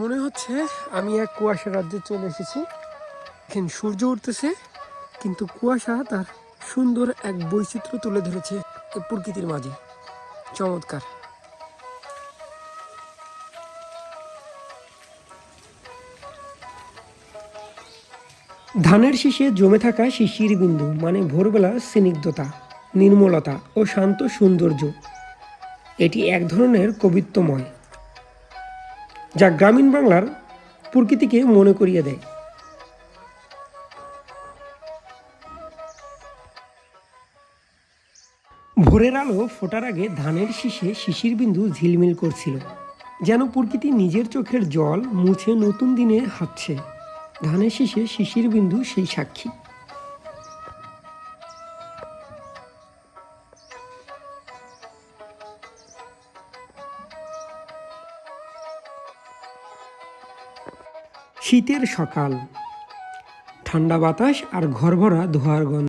মনে হচ্ছে আমি এক কুয়াশা রাজ্যে চলে এসেছি। এখানে সূর্য উঠতেছে, কিন্তু কুয়াশা তার সুন্দর এক বৈচিত্র্য তুলে ধরেছে প্রকৃতির মাঝে। চমৎকার। ধানের শীষে জমে থাকা শিশির বিন্দু মানে ভোরবেলা স্নিগ্ধতা নির্মলতা ও শান্ত সৌন্দর্য, এটি এক ধরনের কবিত্বময়। যা গ্রামীণ বাংলার প্রকৃতিকে মনে করিয়ে দেয়। ভোরের আলো ফোটার আগে ধানের শীষে শিশির বিন্দু ঝিলমিল করছিল, যেন প্রকৃতি নিজের চোখের জল মুছে নতুন দিনে হাঁটছে। ধানের শীষে শিশির বিন্দু সেই সাক্ষী। শীতের সকাল। ঠান্ডা বাতাস আর ঘরভরা ধোয়ার গন্ধ।